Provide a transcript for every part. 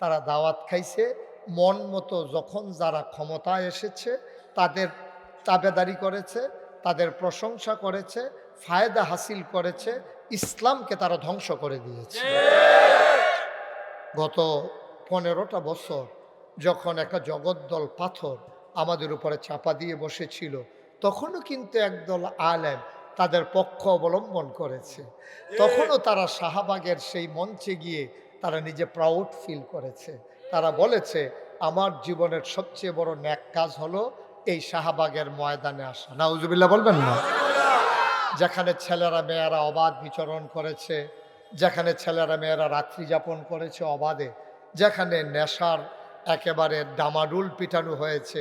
তারা দাওয়াত খাইছে। মন মতো যখন যারা ক্ষমতায় এসেছে, তাদের তাবেদারি করেছে, তাদের প্রশংসা করেছে, ফায়দা হাসিল করেছে, ইসলামকে তারা ধ্বংস করে দিয়েছে। গত পনেরোটা বছর যখন একটা জগদ্দল পাথর আমাদের উপরে চাপা দিয়ে বসেছিল, তখনও কিন্তু একদল আলেম তাদের পক্ষ অবলম্বন করেছে। তখনও তারা শাহবাগের সেই মঞ্চে গিয়ে তারা নিজে প্রাউড ফিল করেছে। তারা বলেছে, আমার জীবনের সবচেয়ে বড় ন্যাক কাজ হলো এই শাহবাগের ময়দানে আসা। নাউজুবিল্লাহ বলবেন না? যেখানে ছেলেরা, মেয়েরা অবাধ বিচরণ করেছে, যেখানে ছেলেরা, মেয়েরা রাত্রি যাপন করেছে অবাধে, যেখানে নেশার একেবারে ডামাডুল পিটানো হয়েছে,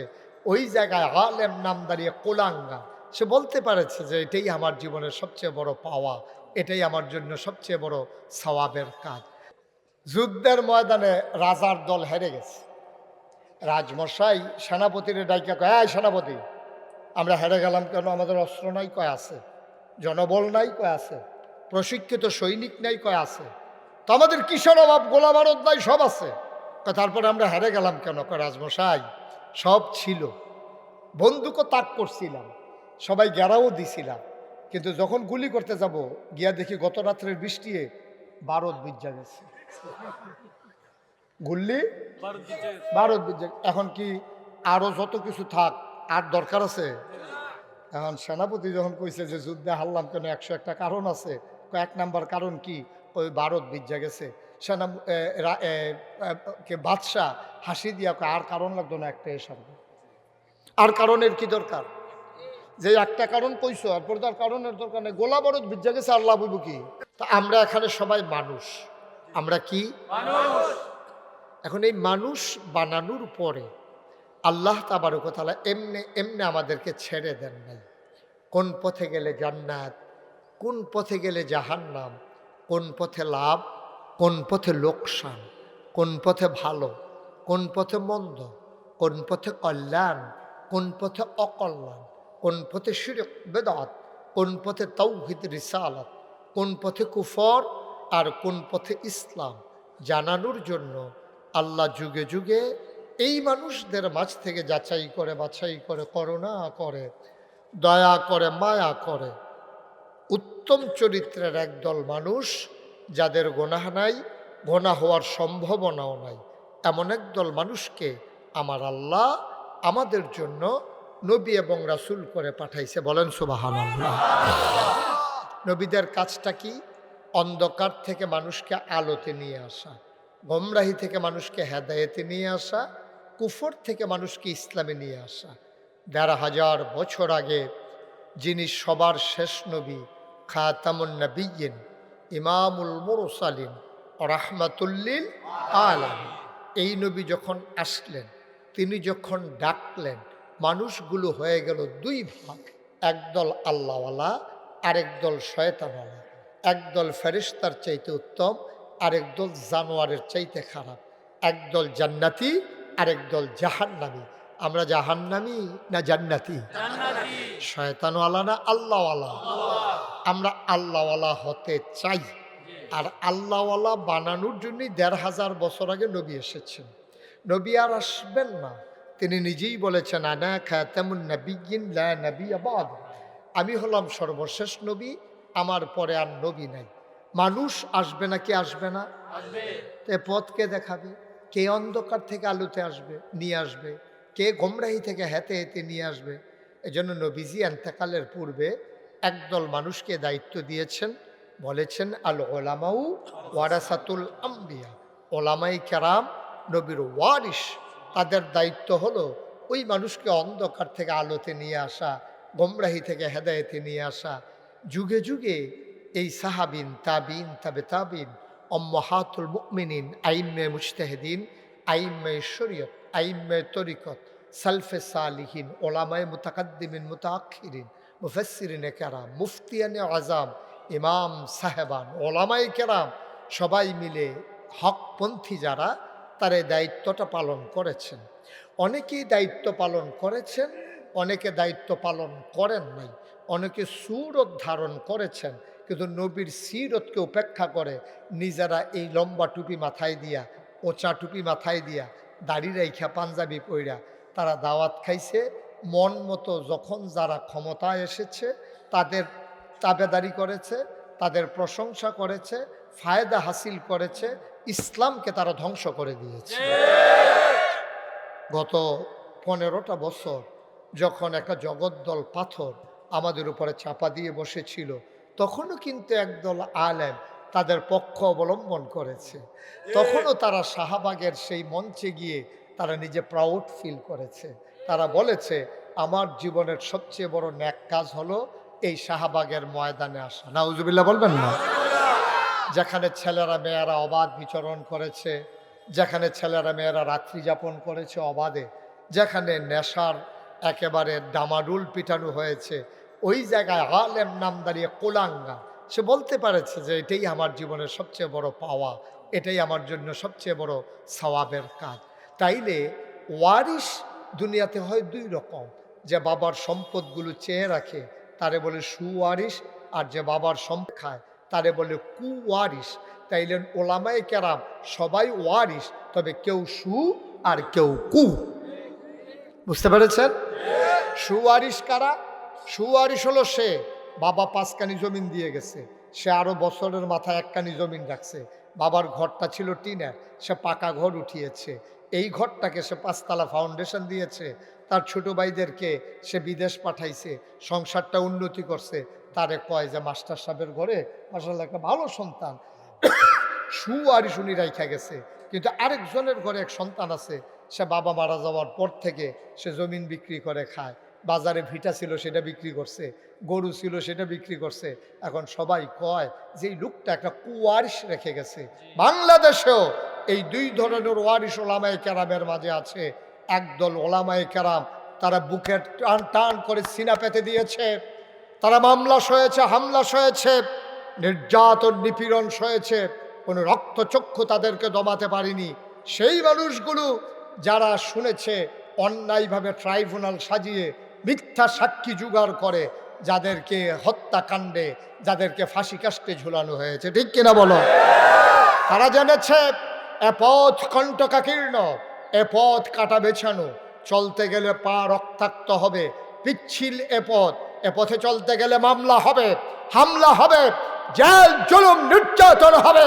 ওই জায়গায় আলেম নাম দাঁড়িয়ে কোলাঙ্গা। সে বলতে পারেছে যে, এটাই আমার জীবনের সবচেয়ে বড় পাওয়া, এটাই আমার জন্য সবচেয়ে বড় সওয়াবের কাজ। যুদ্ধের ময়দানে রাজার দল হেরে গেছে। রাজমশাই সেনাপতির ডাইকা কয়, "এই সেনাপতি, আমরা হেরে গেলাম কেন? আমাদের অস্ত্র নাই কয় আছে, জনবল নাই কয় আছে, প্রশিক্ষিত সৈনিক নাই কয় আছে, তো আমাদের কিশোর অভাব? গোলা বারদ নাই, সব আছে। তারপরে আমরা হেরে গেলাম কেন? কয়, রাজমশাই, সব ছিল। বন্দুকও তাক করছিলাম, সবাই গেরাও দিছিলাম, কিন্তু যখন গুলি করতে যাব, গিয়া দেখি গত রাত্রের বৃষ্টিয়ে বারদ বিজ্জা গেছে। গুল্লি? ভারত বিজয়। এখন কি আরও যত কিছু থাক আর দরকার আছে? এখন সেনাপতি যখন কইছে যে যুদ্ধে হারলাম কেন একশো একটা কারণ আছে। কয়েক নাম্বার কারণ কি? ওই ভারত বিজ্জা গেছে। সেনা কে বাদশাহ হাসি দিয়া কয়, আর কারণ লাগতো না একটা এসব আর কারণের কি দরকার? যে একটা কারণ কইছো এরপর তার কারণের দরকার নেই। গোলা বরদ বিজ্জা গেছে আল্লাহ বুঝব কি? তা আমরা এখানে সবাই মানুষ। আমরা কি এখন এই মানুষ বানানোর পরে আল্লাহ তাবারকতালা এমনি এমনি আমাদেরকে ছেড়ে দেন নাই কোন পথে গেলে জান্নাত কোন পথে গেলে জাহান্নাম কোন পথে লাভ কোন পথে লোকসান কোন পথে ভালো কোন পথে মন্দ কোন পথে কল্যাণ কোন পথে অকল্যাণ কোন পথে শিরক বেদাত কোন পথে তৌহিদ রিসালাত কোন পথে কুফর আর কোন পথে ইসলাম জানানোর জন্য আল্লাহ যুগে যুগে এই মানুষদের মাঝ থেকে যাচাই করে, বাছাই করে, করুণা করে, দয়া করে, মায়া করে। উত্তম চরিত্রের একদল মানুষ যাদের গোনাহ নাই গোনা হওয়ার সম্ভাবনাও নাই। এমন একদল মানুষকে আমার আল্লাহ আমাদের জন্য নবী এবং রাসুল করে পাঠাইছে। বলেন সুবাহান নবীদের কাজটা কি? অন্ধকার থেকে মানুষকে আলোতে নিয়ে আসা, গমরাহি থেকে মানুষকে হেদায়েতে নিয়ে আসা, কুফর থেকে মানুষকে ইসলামে নিয়ে আসা। দেড় হাজার বছর আগে যিনি সবার শেষ নবী, খাতামুন ইমামুল মুরসালিন, রাহমাতুল্লিল আলাম এই নবী যখন আসলেন, তিনি যখন ডাকলেন, মানুষগুলো হয়ে গেল দুই ভাগ একদল আল্লাহওয়ালা, আরেক দল শয়তানওয়ালা। একদল ফেরিস্তার চাইতে উত্তম আরেক দল জানোয়ারের চাইতে খারাপ। একদল জান্নাতি আরেক দল জাহান্নামি। আমরা জাহান্নামি না জান্নাতি? শয়তানওয়ালা না আল্লাহওয়ালা? আমরা আল্লাহওয়ালা হতে চাই। আর আল্লাহওয়ালা বানানোর জন্যই দেড় হাজার বছর আগে নবী এসেছেন। নবী আর আসবেন না। তিনি নিজেই বলেছেন আনা খাতামুন নবীন লা নবী আবাদ আমি হলাম সর্বশেষ নবী আমার পরে আর নবী নাই। মানুষ আসবে না কি আসবে না? তে পথ কে দেখাবে। কে অন্ধকার থেকে আলোতে আসবে নিয়ে আসবে। কে গোমরাহি থেকে হেতে হেতে নিয়ে আসবে। এজন্য নবীজি এন্তেকালের পূর্বে একদল মানুষকে দায়িত্ব দিয়েছেন। বলেছেন আল ওলামাউ ওয়ারাসাতুল আম্বিয়া। ওলামাই কেরাম নবীর ওয়ারিস তাদের দায়িত্ব হলো ওই মানুষকে অন্ধকার থেকে আলোতে নিয়ে আসা গোমরাহি থেকে হেদায়েতে নিয়ে আসা। যুগে যুগে এই সাহাবিন তাবিন তাবে তাবিন অম্মহাতুল মুমিনিন, আইম্মে মুজতাহিদিন, আইম্মে শরীয়ত, আইম্মে তরিকত, সালফে সালিহিন ওলামায় মুতাকাদ্দিমিন মুতাক্ষিরিন মুফাসসিরিনে কেরাম, মুফতিয়ানে আজাম ইমাম সাহেবান ওলামাই কেরাম, সবাই মিলে হকপন্থী যারা, তার এই দায়িত্বটা পালন করেছেন। অনেকেই দায়িত্ব পালন করেছেন, অনেকে দায়িত্ব পালন করেন নাই। অনেকে সুরত ধারণ করেছেন, কিন্তু নবীর সিরতকে উপেক্ষা করে নিজেরা এই লম্বা টুপি মাথায় দিয়া, ওচা টুপি মাথায় দিয়া দাড়ি রাইখা পাঞ্জাবি পইরা তারা দাওয়াত খাইছে। মন মতো যখন যারা ক্ষমতায় এসেছে, তাদের তাবেদারি করেছে, তাদের প্রশংসা করেছে, ফায়দা হাসিল করেছে, ইসলামকে তারা ধ্বংস করে দিয়েছে। গত পনেরোটা বছর যখন একটা জগদ্দল পাথর আমাদের উপরে চাপা দিয়ে বসেছিল, তখনও কিন্তু একদল আলেম তাদের পক্ষ অবলম্বন করেছে। তখনও তারা শাহবাগের সেই মঞ্চে গিয়ে তারা নিজে প্রাউড ফিল করেছে। তারা বলেছে, আমার জীবনের সবচেয়ে বড় ন্যাক কাজ হলো এই শাহবাগের ময়দানে আসা। নাউজুবিল্লাহ বলবেন না? যেখানে ছেলেরা, মেয়েরা অবাধ বিচরণ করেছে, যেখানে ছেলেরা, মেয়েরা রাত্রি যাপন করেছে অবাধে, যেখানে নেশার একেবারে ডামাডুল পিটানো হয়েছে ওই জায়গায় আলেম নাম দাঁড়িয়ে কোলাঙ্গা। সে বলতে পারেছে যে এটাই আমার জীবনের সবচেয়ে বড় পাওয়া, এটাই আমার জন্য সবচেয়ে বড় সওয়াবের কাজ। তাইলে ওয়ারিশ দুনিয়াতে হয় দুই রকম। যে বাবার সম্পদগুলো চেয়ে রাখে, তারে বলে সুওয়ারিশ, আর যে বাবার সম্পদ খায়, তারে বলে কুওয়ারিশ। তাইলে ওলামাই কেরাম সবাই ওয়ারিশ, তবে কেউ সু আর কেউ কু। বুঝতে পেরেছেন? সুওয়ারিশ কারা? সুওয়ারিশ হলো সে বাবা পাঁচকানি জমিন দিয়ে গেছে। সে আরও বছরের মাথায় একখানি জমিন রাখছে। বাবার ঘরটা ছিল টিনের, সে পাকা ঘর উঠিয়েছে। এই ঘরটাকে সে পাঁচতলা ফাউন্ডেশন দিয়েছে। তার ছোট ভাইদেরকে সে বিদেশ পাঠাইছে। সংসারটা উন্নতি করছে। তারে কয় যে, মাস্টার সাহেবের ঘরে মাসাল্লাহ একটা ভালো সন্তান। সুয়ারি শুনি রাইখা গেছে। কিন্তু আরেকজনের ঘরে এক সন্তান আছে। সে বাবা মারা যাওয়ার পর থেকে সে জমিন বিক্রি করে খায়। বাজারে ভিটা ছিল, সেটা বিক্রি করছে, গরু ছিল, সেটা বিক্রি করছে। এখন সবাই কয় যে এই লোকটা একটা কুয়ারিশ রেখে গেছে। বাংলাদেশেও এই দুই ধরনের ওয়ারিশ ওলামায় ক্যারামের মাঝে আছে। একদল ওলামায় ক্যারাম তারা বুকে টান টান করে সিনা পেতে দিয়েছে। তারা মামলা সয়েছে, হামলা সয়েছে, নির্যাতন, নিপীড়ন সয়েছে। কোনো রক্তচক্ষু তাদেরকে দমাতে পারেনি। সেই মানুষগুলো যারা শুনেছে, অন্যায়ভাবে ট্রাইব্যুনাল সাজিয়ে মিথ্যা সাক্ষী জোগাড় করে যাদেরকে হত্যাকাণ্ডে, যাদেরকে ফাঁসি কাস্টে ঝুলানো হয়েছে। ঠিক কিনা বলো? তারা জেনেছে, এ পথ কণ্টকাকীর্ণ, এ পথ কাটা বেছানো, চলতে গেলে পা রক্তাক্ত হবে, পিচ্ছিল এ পথ, এ পথে চলতে গেলে মামলা হবে, হামলা হবে, জেল, জুলুম, নির্যাতন হবে,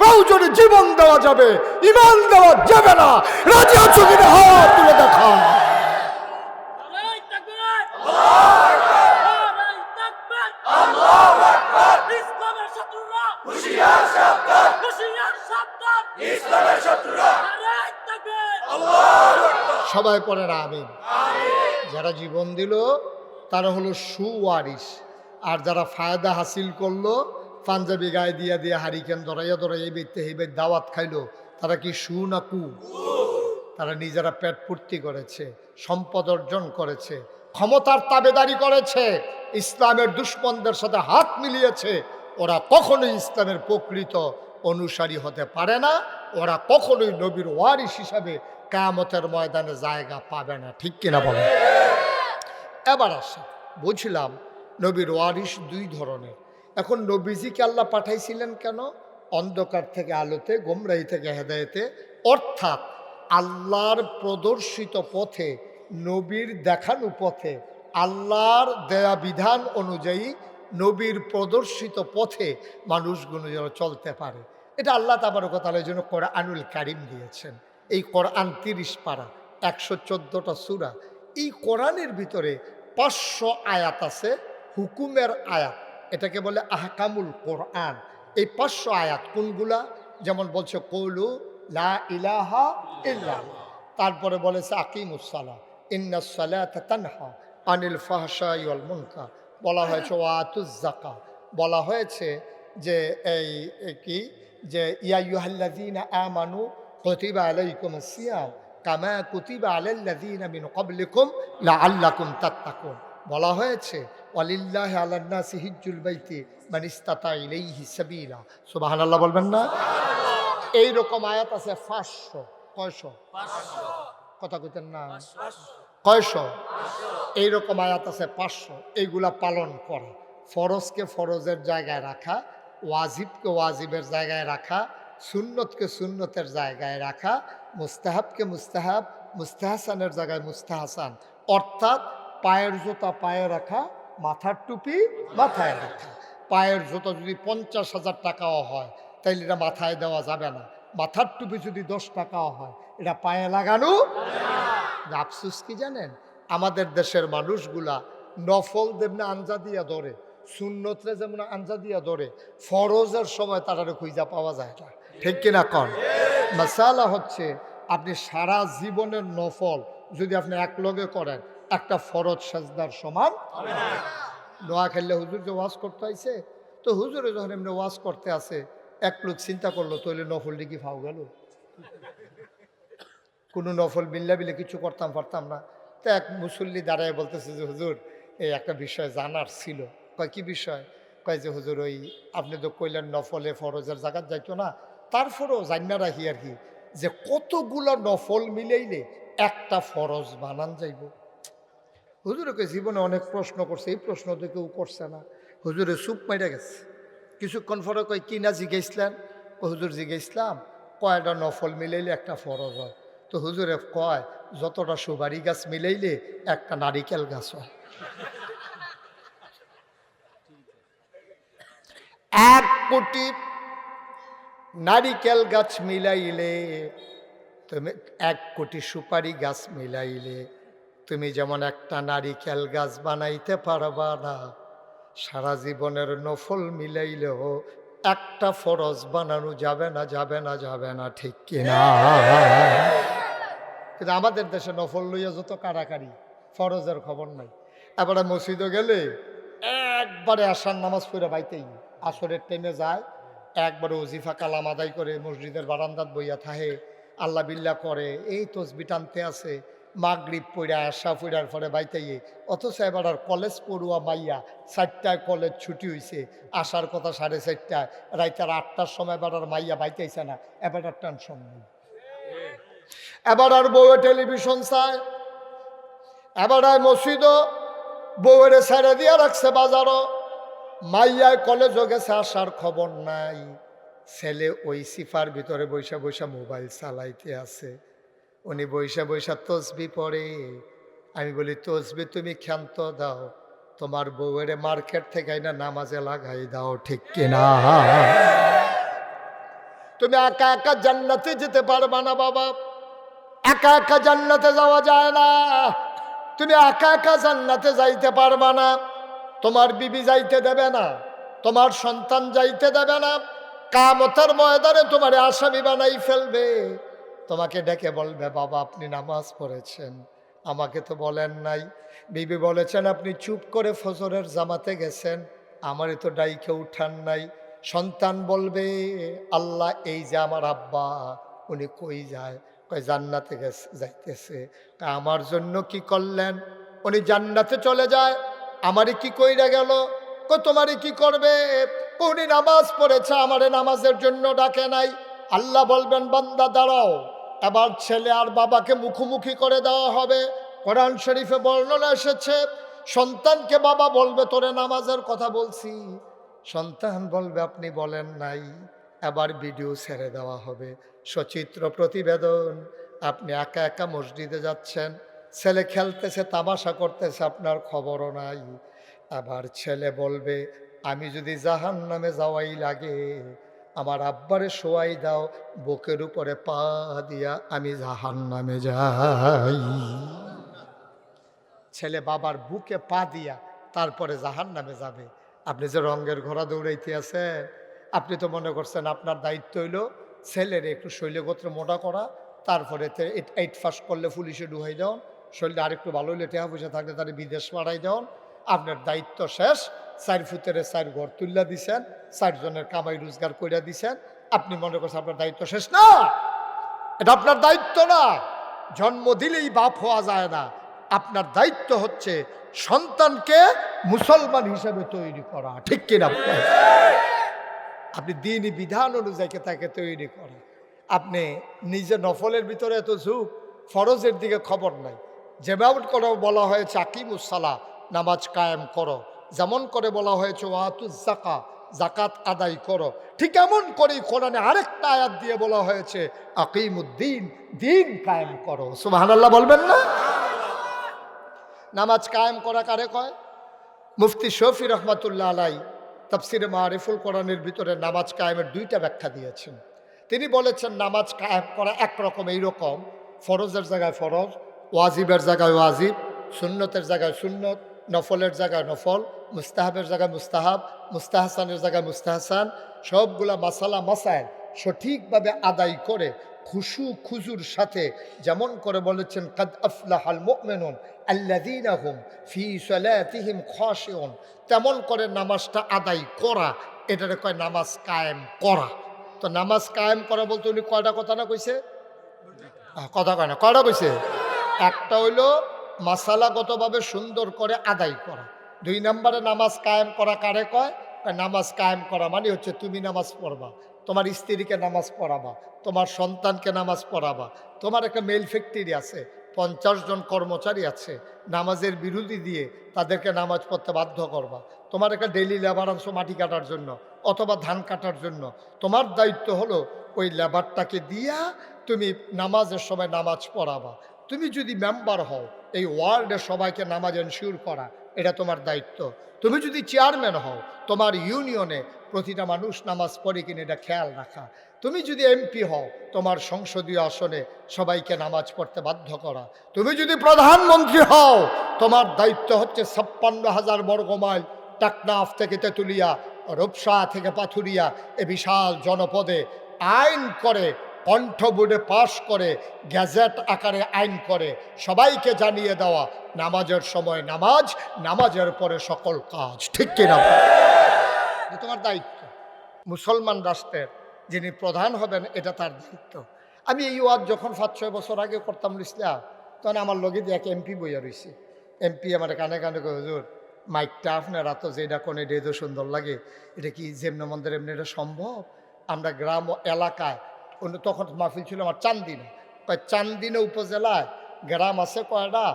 প্রয়োজনে জীবন দেওয়া যাবে, ইমান দেওয়া যাবে না, রাজি আছো কিনা? হাত তুলে দেখা হুশিয়ার সাবধান হুশিয়ার সাবধান ইসলামের শত্রুরা। সবাই না আমিন। যারা জীবন দিল তারা হলো সুওয়ারিস আর যারা ফায়দা হাসিল করল পাঞ্জাবি গায়ে দিয়া দিয়ে হারিকেন ধরাইয়া ধরাইয়া বেতে হেবে দাওয়াত খাইলো তারা কি সু না কু? তারা নিজেরা পেট পূর্তি করেছে সম্পদ অর্জন করেছে ক্ষমতার তাবেদারি করেছে ইসলামের দুশ্মনদের সাথে হাত মিলিয়েছে ওরা কখনোই ইসলামের প্রকৃত অনুসারী হতে পারে না, ওরা কখনোই নবীর ওয়ারিস হিসাবে কামতের ময়দানে জায়গা পাবে না, ঠিক কিনা বলে? এবার আসে, বুঝলাম নবীর ওয়ারিস দুই ধরনের। এখন নবীজিকে আল্লাহ পাঠাইছিলেন কেন? অন্ধকার থেকে আলোতে, গোমরাহি থেকে হেদায়েতে। অর্থাৎ আল্লাহর প্রদর্শিত পথে, নবীর দেখানো পথে, আল্লাহর দেয়া বিধান অনুযায়ী নবীর প্রদর্শিত পথে মানুষগুলো যেন চলতে পারে। এটা আল্লাহ তাবারকতালের জন্য কোরআনুল কারিম দিয়েছেন। এই কোরআন তিরিশ পাড়া একশো চোদ্দোটা সুরা, এই কোরআনের ভিতরে পাঁচশো আয়াত আছে, হুকুমের আয়াত। এটাকে বলে আহকামুল কোরআন। এই পাঁচশো আয়াত কোনগুলা? যেমন বলছে, কৌলু লা ইলাহা ইল্লাল্লাহ। তারপরে বলেছে আকিমুসালা ইন্নাসালা তানহা আনিল ফাহশা ইউল মুনকা বলা হয়েছে ওয়াতুজ জাকা বলা হয়েছে যে এই কি? যে ইয়াইয়ুহাল্লাযীনা আমানু কুতিবা আলাইকুমুস সিয়াম কামা কুতিবা আলাল্লাযীনা মিন ক্বাবলিকুম লাআল্লাকুম তাত্তাকুন। বলা হয়েছে ওয়ালিল্লাহি আলান্নাসি হিজ্জুল বাইতি মান ইসতাতা ইলাইহি সাবিলা। সুবহানাল্লাহ বলবেন না? এই রকম আয়াত আছে পাঁচশো কয়শো? কথা কইতেন না? কয়শো? এইরকম আয়াত আছে, পাঁচশো। এইগুলা পালন করা। ফরজকে ফরজের জায়গায় রাখা, ওয়াজিবকে ওয়াজিবের জায়গায় রাখা, সুন্নতকে সুন্নতের জায়গায় রাখা, মুস্তাহাবকে মুস্তাহাব, মুস্তাহাসানের জায়গায় মুস্তাহাসান। অর্থাৎ পায়ের জুতা পায়ে রাখা, মাথার টুপি মাথায় রাখা। পায়ের জুতো যদি পঞ্চাশ হাজার টাকাও হয়, তাইলে এটা মাথায় দেওয়া যাবে না। মাথার টুপি যদি দশ টাকাও হয়, এটা পায়ে লাগানো আফসুস কি জানেন? আমাদের দেশের মানুষগুলা নফল দেবনে আঞ্জা দিয়া ধরে, সুন্নতরে যেমন আঞ্জা দিয়া ধরে, ফরজের সময় তারা খুঁজা পাওয়া যায় না। ঠিক কিনা কন? মশালা হচ্ছে আপনি সারা জীবনের নফল যদি আপনি এক লগে করেন, একটা ফরজ সাজদার সমান নোয়া খেললে হুজুর যে ওয়াজ করতে আইছে, তো হুজুরে যখন এমনি ওয়াজ করতে আসে, এক লোক চিন্তা করল তৈলে নফল ডিগি ফাও গেল? কোনো নফল বিল্লা বিলে কিছু করতাম, পারতাম না। তো এক মুসল্লি দাঁড়ায় বলতেছে যে, হুজুর, এই একটা বিষয় জানার ছিল। কয়, কি বিষয়? কয় যে, হুজুর, ওই আপনি তো কইলেন নফলে ফরজের জায়গাত যাইতো না। তারপরেও জান্না রাখি আর কি যে, কতগুলো নফল মিলাইলে একটা ফরজ বানান যাইব? হুজুরকে জীবনে অনেক প্রশ্ন করছে, এই প্রশ্ন তো কেউ করছে না। হুজুরে চুপ মাইরা গেছে। কিছুক্ষণ পরে কয়, কি না জিজ্ঞেসলেন হুজুর জিজ্ঞেসলাম কয়টা নফল মিলাইলে একটা ফরজ হয়? তো হুজুরে কয় যতটা সুবারি গাছ মিলাইলে একটা নারিকেল গাছ হয়। এক কোটি নারিকেল গাছ মিলাইলে, তুমি এক কোটি সুপারি গাছ মিলাইলে, তুমি যেমন একটা নারিকেল গাছ বানাইতে পারবা না, সারা জীবনের নফল মিলাইলেও একটা ফরজ বানানো যাবে না যাবে না যাবে না, ঠিক কিনা? কিন্তু আমাদের দেশে নফল লইয়া যত কারাকারি ফরজের খবর নাই। এবারে মসজিদে গেলে একবারে আসার নামাজ পড়ে বাইতেই। আসরের টাইমে যায়, একবারে ওজিফা কালাম আদায় করে মসজিদের বারান্দাত বইয়া থাহে আল্লাহ বিল্লা করে, এই তসবি টানতে আছে, মাগরিব পড়া আশা পড়ার পরে বাইতাইয়ে অথচ এবার আর কলেজ পড়ুয়া মাইয়া চারটায় কলেজ ছুটি হয়েছে আসার কথা সাড়ে চারটায়, রাইতার আটটার সময় এবার আর মাইয়া বাইতেছে না, এবার আর টেনশন নেই। এবার আর বউয়ে টেলিভিশন চায়। এবার আর মসজিদও বউয়ের ছেড়ে দিয়া রাখছে বাজারও। মাইয়ায় কলেজও গেছে, আসার খবর নাই। ছেলে ওই সিফার ভিতরে বৈশা বৈশা মোবাইল চালাইতে আছে। উনি বৈশা বৈশা তসবি পড়ে। আমি বলি, তসবি তুমি ক্ষান্ত দাও। তোমার বউয়ের মার্কেট থেকে না নামাজে লাগাই দাও, ঠিক কিনা তুমি একা একা জান্নাতে যেতে পারবা না বাবা। একা একা জান্নাতে যাওয়া যায় না। তুমি একা একা জান্নাতে যাইতে পারবা না। তোমার বিবি যাইতে দেবে না, তোমার সন্তান যাইতে দেবে না। কামতার ময়দানে তোমার আসামি বানাই ফেলবে। তোমাকে ডেকে বলবে, বাবা, আপনি নামাজ পড়েছেন। আমাকে তো বলেন নাই। বিবি বলেছেন, আপনি চুপ করে ফজরের জামাতে গেছেন। আমারই তো ডাইকে উঠান নাই। সন্তান বলবে, আল্লাহ, এই যে আমার আব্বা, উনি কই যায়? কয়, জান্নাতে গেছে যাইতেছে। তা আমার জন্য কি করলেন? উনি জান্নাতে চলে যায় আমারই কি কইরা গেল? কো তোমারই কি করবে? উনি নামাজ পড়েছে, আমারে নামাজের জন্য ডাকে নাই। আল্লাহ বলবেন, বান্দা, দাঁড়াও। এবার ছেলে আর বাবাকে মুখোমুখি করে দেওয়া হবে। কোরআন শরীফে বর্ণনা এসেছে, সন্তানকে বাবা বলবে, তোরে নামাজের কথা বলছি। সন্তান বলবে, আপনি বলেন নাই। এবার ভিডিও ছেড়ে দেওয়া হবে। সচিত্র প্রতিবেদন, আপনি একা একা মসজিদে যাচ্ছেন, ছেলে খেলতেছে, তামাশা করতেছে, আপনার খবরও নাই। আবার ছেলে বলবে, আমি যদি জাহান নামে যাওয়াই লাগে, আমার আব্বারে শোয়াই দাও, বুকের উপরে পা দিয়া আমি জাহান নামে যাই। ছেলে বাবার বুকে পা দিয়া তারপরে জাহান নামে যাবে। আপনি যে রঙের ঘোড়া দৌড়াইতে আছেন আপনি তো মনে করছেন আপনার দায়িত্ব হইল ছেলের একটু শৈলগোত্র মোটা করা, তারপরে এইট- ফার্স্ট করলে পুলিশে ডুহাই দেওয়ান শরীরে আরেকটু ভালো হইলে টেহা পয়সা থাকলে তার বিদেশ পাঠাই দেওয়ান। আপনার দায়িত্ব শেষ, চার ফুতের চার ঘর তুল্লা দিছেন চারজনের কামাই রোজগার কইরা দিছেন। আপনি মনে করছেন আপনার দায়িত্ব শেষ না? এটা আপনার দায়িত্ব না। জন্ম দিলেই বাপ হওয়া যায় না। আপনার দায়িত্ব হচ্ছে সন্তানকে মুসলমান হিসাবে তৈরি করা। ঠিক কিনা? আপনি দিনই বিধান অনুযায়ী তাকে তৈরি করেন। আপনি নিজে নফলের ভিতরে এত ঝুঁক, ফরজের দিকে খবর নাই। যেমন করে বলা হয়েছে আকিমুসালা নামাজ কায়েম করো। যেমন করে বলা হয়েছে, ওয়াতুজ জাকা জাকাত আদায় করো। ঠিক এমন করেই কোরআনে আরেকটা আয়াত দিয়ে বলা হয়েছে আকিমুদ্দিন দিন কায়েম করো। সুবহানাল্লাহ বলবেন না? নামাজ কায়েম করা কারে কয়? মুফতি শফি রহমাতুল্লাহ আলাই তাফসিরে মারিফুল কোরআনের ভিতরে নামাজ কায়েমের দুইটা ব্যাখ্যা দিয়েছেন। তিনি বলেছেন, নামাজ কায়েম করা একরকম এইরকম। ফরজের জায়গায় ফরজ, ওয়াজিবের জায়গায় ওয়াজিব, সুন্নতের জায়গায় সুন্নত, নফলের জায়গায় নফল, মুস্তাহাবের জায়গায় মুস্তাহাব, মুস্তাহাসানের জায়গায় মুস্তাহাসান, সবগুলা মাসালা মাসায় সঠিকভাবে আদায় করে খুশু খুজুর সাথে, যেমন করে বলেছেন, কাদ আফলাহাল মুমিনুন আল্লাযীনা হুম ফি সালাতিহিম খাশিউন। তেমন করে নামাজটা আদায় করা, এটারে কয় নামাজ কায়েম করা। তো নামাজ কায়েম করা বলতে উনি কয়টা কথা না কইছে? কথা কয় না, কয়টা কইছে? একটা হইল মাসালাগতভাবে সুন্দর করে আদায় করা। দুই নম্বরে নামাজ কায়েম করা কারে কয়? নামাজ কায়েম করা মানে হচ্ছে তুমি নামাজ পড়বা। তোমার স্ত্রীকে নামাজ পড়াবা, তোমার সন্তানকে নামাজ পড়াবা, তোমার একটা মেল ফ্যাক্টরি আছে, পঞ্চাশ জন কর্মচারী আছে, নামাজের বিরোধী দিয়ে তাদেরকে নামাজ পড়তে বাধ্য করবা। তোমার একটা ডেইলি লেবার আনছো মাটি কাটার জন্য অথবা ধান কাটার জন্য। তোমার দায়িত্ব হলো ওই লেবারটাকে দিয়া তুমি নামাজের সময় নামাজ পড়াবা। তুমি যদি মেম্বার হও, এই ওয়ার্ডে সবাইকে নামাজ এনশিওর করা, এটা তোমার দায়িত্ব। তুমি যদি চেয়ারম্যান হও, তোমার ইউনিয়নে প্রতিটা মানুষ নামাজ পড়ে কিনা এটা খেয়াল রাখা। তুমি যদি এমপি হও, তোমার সংসদীয় আসনে সবাইকে নামাজ পড়তে বাধ্য করা। তুমি যদি প্রধানমন্ত্রী হও, তোমার দায়িত্ব হচ্ছে ছাপ্পান্ন হাজার বর্গমাইল টাকনাফ থেকে তেঁতুলিয়া, রূপসা থেকে পাথুরিয়া এ বিশাল জনপদে আইন করে, কণ্ঠ বোর্ডে পাশ করে, গ্যাজেট আকারে আইন করে, সবাইকে জানিয়ে দেওয়া, নামাজের সময় নামাজ, নামাজের পরে সকল কাজ। ঠিক কিনা? এটা তোমার দায়িত্ব। মুসলমান রাষ্ট্রের যিনি প্রধান হবেন, এটা তার দায়িত্ব। আমি এই ওয়াজ যখন সাত, ছয় বছর আগে করতাম ইসলাম তখন আমার লগে দিয়ে এক এমপি বইয়া রয়েছে এমপি আমার কানে কানে হুজুর, মাইকটা আপনারা তো যেটা কোন এটা সুন্দর লাগে, এটা কি যেমন মন্দির এমনি এটা সম্ভব? আমরা গ্রাম এলাকায়, অন্য তখন মাহফিল ছিল আমার চান্দিনা। কয়, চান্দিনা উপজেলায় গ্রাম আছে কয়টা,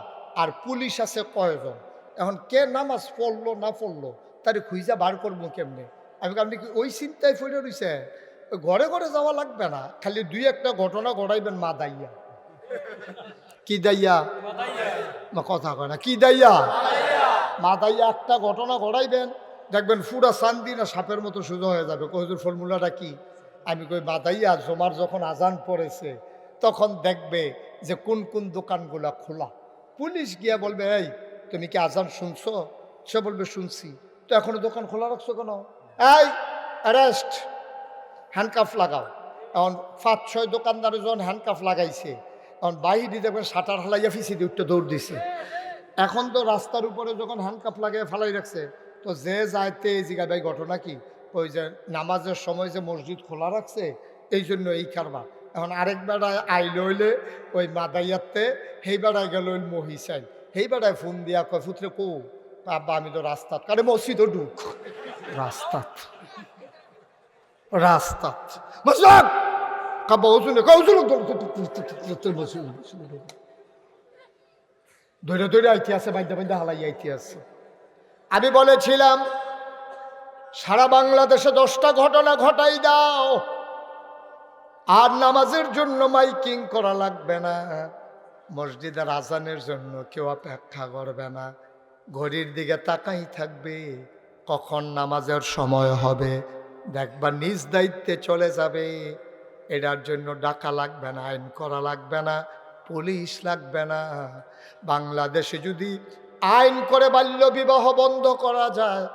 আর পুলিশ আছে কয়জন? এখন কে নামাজ পড়ল না পড়ল তারে খুঁজা বার করব কেমনে? আমি আপনি কি ওই চিন্তায় পড়ে রয়েছে ঘরে ঘরে যাওয়া লাগবে না, খালি দুই একটা ঘটনা ঘটাইবেন মা দাইয়া। কি দাইয়া? কথা কয় না, কি দাইয়া? মা দাইয়া একটা ঘটনা ঘটাইবেন, দেখবেন ফুরা চান্দি না সাপের মতো সোজা হয়ে যাবে। কহিদুর ফর্মুলাটা কি? আমি কই মাদাইয়া জমার যখন আজান পড়েছে, তখন দেখবে যে কোন কোন দোকানগুলা খোলা। পুলিশ গিয়া বলবে, এই, তুমি কি আজান শুনছো? সে বলবে, শুনছি। তো এখনও দোকান খোলা রাখছো কেন? এই অ্যারেস্ট হ্যান্ডকাফ লাগাও। এখন পাঁচ, ছয় দোকানদারে যখন হ্যান্ডকাফ লাগাইছে। এখন বাহিরে দেখবেন সাঁটার হালাইয়া ফিসি দিয়ে উঠতে দৌড় দিছে। এখন তো রাস্তার উপরে যখন হ্যান্ডকাপ লাগিয়ে ফেলাই রাখছে, তো যে যাইতে এই জায়গায় ভাই, ঘটনা কি? ওই যে নামাজের সময় যে মসজিদ খোলা রাখছে, এই জন্য এই কারবার। এখন আরেক বেড়ায় আইল হইলে ওই মাদাইয়াতে, সেই বেড়ায় গেল ওই মহিষাই সেই বেড়ায় ফোন দিয়া কয় ফুতরে কো আব্বা আমি তো রাস্তাত কারে মসজিদও ঢুক রাস্তাত রাস্তাত বসলাম কাব্বা ওজনে কৌজুল ধরে ধরে আইতে আছে বাইন্দা বাইন্দা হালাই আইতে আছে আমি বলেছিলাম সারা বাংলাদেশে দশটা ঘটনা ঘটাই দাও আর নামাজের জন্য মাইকিং করা লাগবে না মসজিদের আজানের জন্য কেউ অপেক্ষা করবে না ঘড়ির দিকে তাকাই থাকবে, কখন নামাজের সময় হবে দেখবা নিজ দায়িত্বে চলে যাবে। এটার জন্য ডাকা লাগবে না, আইন করা লাগবে না, পুলিশ লাগবে না। বাংলাদেশে যদি আইন করে বাল্য বিবাহ বন্ধ করা যায়,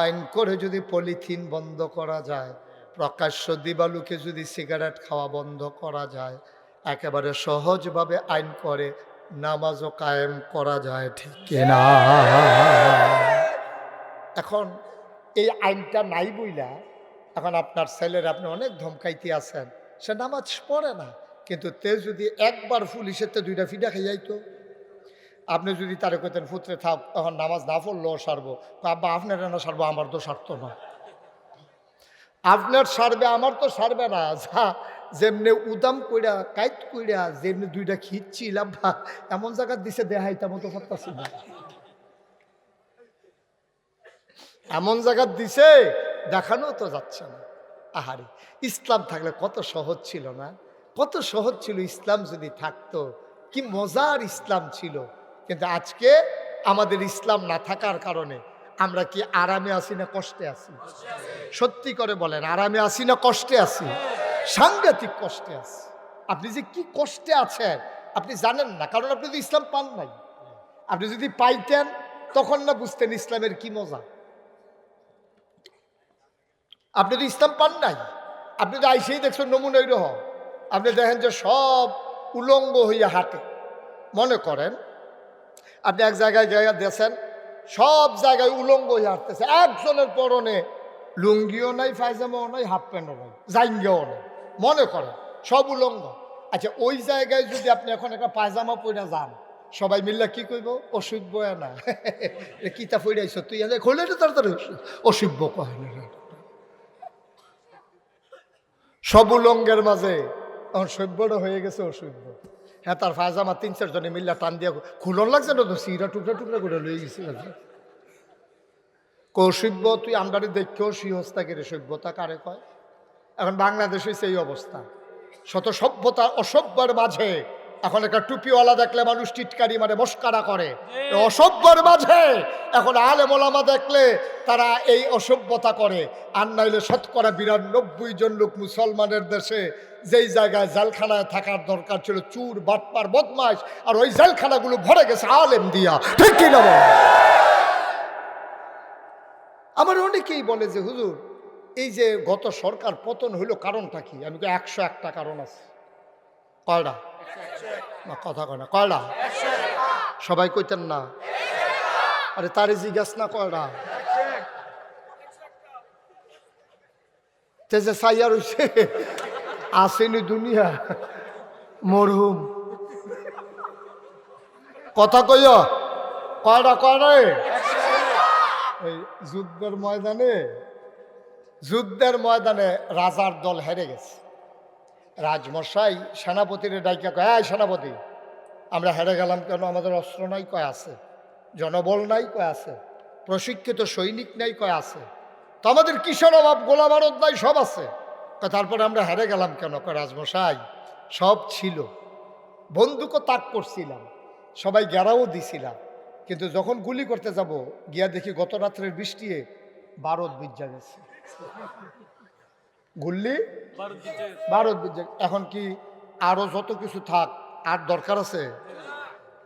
আইন করে যদি পলিথিন বন্ধ করা যায়, প্রকাশ্য দিবালুকে যদি সিগারেট খাওয়া বন্ধ করা যায়, একেবারে সহজভাবে আইন করে নামাজও কায়েম করা যায় ঠিক কিনা? এখন এই আইনটা নাই বইলা, এখন আপনার ছেলের আপনি অনেক ধমকাইতে আছেন, সে নামাজ পড়ে না, কিন্তু তে যদি একবার পুলিশের তে দুইটা ফিডা খাই যাইতো। আপনি যদি তারে কইতেন ফুতরে থাক তখন নামাজ না পড়লেও সারবো। আব্বা, আপনার না সারবো, আমার তো সারত না আপনার সারবে, আমার তো সারবে না। যা, যেমনি উদাম কইরা, কাইত কইরা, যেমনি দুইটা খিচ্ছি, লাভা, এমন জায়গা দিছে দেহাইতা মতো পারতাছি না। এমন জায়গা দিছে, দেখানো তো যাচ্ছে না। আহারে, ইসলাম থাকলে কত সহজ ছিল না? কত সহজ ছিল ইসলাম যদি থাকতো? কি মজার ইসলাম ছিল। কিন্তু আজকে আমাদের ইসলাম না থাকার কারণে আমরা কি আরামে আছি না কষ্টে আছি? সত্যি করে বলেন, আরামে আছি না কষ্টে আছি? সাংঘাতিক কষ্টে আছি। আপনি যে কি কষ্টে আছেন, আপনি জানেন না, কারণ আপনি তো ইসলাম পান নাই। আপনি যদি পাইতেন, তখন না বুঝতেন ইসলামের কি মজা। আপনি তো ইসলাম পান নাই। আপনি তো আইসেই দেখছেন নমুনা রহ আপনি দেখেন যে সব উলঙ্গ হইয়া হাঁটে। মনে করেন, আপনি এক জায়গায় জায়গা দেখছেন সব জায়গায় উলঙ্গ হয়ে হাঁটতেছে। একজনের পরনে লুঙ্গিও নাই, পায়জামাও নাই হাফ প্যান্টও নাই, জাইঙ্গাও নাই। মনে করেন, সব উলঙ্গ। আচ্ছা ওই জায়গায় যদি আপনি এখন একটা পায়জামা পরে যান, সবাই মিললে কি কইব? অসভ্য না। এ কিতা আইস তুই এলে খোলে তো তাড়াতাড়ি। কয় না। সব উলঙ্গের মাঝে এখন সভ্যটা হয়ে গেছে, অসভ্য। হ্যাঁ তার ফায়জামা তিন, চারজনে মিল্লা টান দিয়ে খুলন লাগছে না তো সিরা টুকরা টুকরা করে লয়ে গেছে কৌশিব্য তুই আমদানি দেখেও সিহস্তাকে রে, সভ্যতা কারে কয়? এখন বাংলাদেশে সেই অবস্থা। শত সভ্যতা অসভ্যের মাঝে এখন একটা টুপিওয়ালা দেখলে মানুষ টিটকারি মানে মস্কারা করে। অসভ্যর মাঝে এখন আলে মোলামা দেখলে তারা এই অসভ্যতা করে। আর নাইলে শতকরা বিরানব্বই জন লোক মুসলমানের দেশে যেই জায়গায় জালখানায় থাকার দরকার ছিল চুর বাটপার বদমাস আর ওই জেলখানাগুলো ভরে গেছে আলেম দিয়া। ঠিক কিনা আমার অনেকেই বলে যে হুজুর এই যে গত সরকার পতন হইল কারণটা কি? আমি একশো একটা কারণ আছে। কয়টা? কথা কয় না। কয়টা সবাই কইতেন না। আরে তারে জিজ্ঞাস না কয়টা তে যে সাইয়া রইছে, আসেনি দুনিয়া, মরহুম। কথা কইয় কয়টা কয়টা এই যুদ্ধের ময়দানে যুদ্ধের ময়দানে রাজার দল হেরে গেছে। রাজমশাই সেনাপতির ডাইকা কয় হ্যাঁ সেনাপতি, আমরা হেরে গেলাম কেন? আমাদের অস্ত্র নাই কয় আছে, জনবল নাই কয় আছে, প্রশিক্ষিত সৈনিক নাই কয় আছে, তো আমাদের কিসের অভাব? গোলা বারদ নাই, সব আছে। তারপরে আমরা হেরে গেলাম কেন? কয়, রাজমশাই, সব ছিল। বন্দুকও তাক করছিলাম, সবাই গেরাও দিছিলাম, কিন্তু যখন গুলি করতে যাব, গিয়া দেখি গত রাত্রের বৃষ্টিয়ে বারদ বিজ্জা গেছে। গুল্লি? ভারত এখন কি আরও যত কিছু থাক আর দরকার আছে?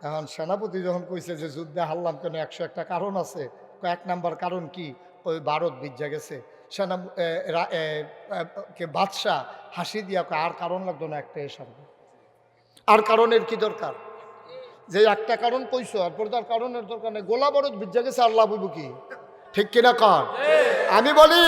এখন সেনাপতি যখন কইছে যে যুদ্ধে হারলাম কেন একশো একটা কারণ আছে। কয়েক নাম্বার কারণ কি? ওই ভারত বিজ্জা গেছে। সেনা কে বাদশাহ হাসি দিয়া আর কারণ লাগতো না একটা এসব আর কারণের কি দরকার? যে একটা কারণ কইছো এরপর তার কারণের দরকার নেই। গোলা বরদ বিজ্জা গেছে আল্লাহ বুবু কি? ঠিক কিনা কর আমি বলি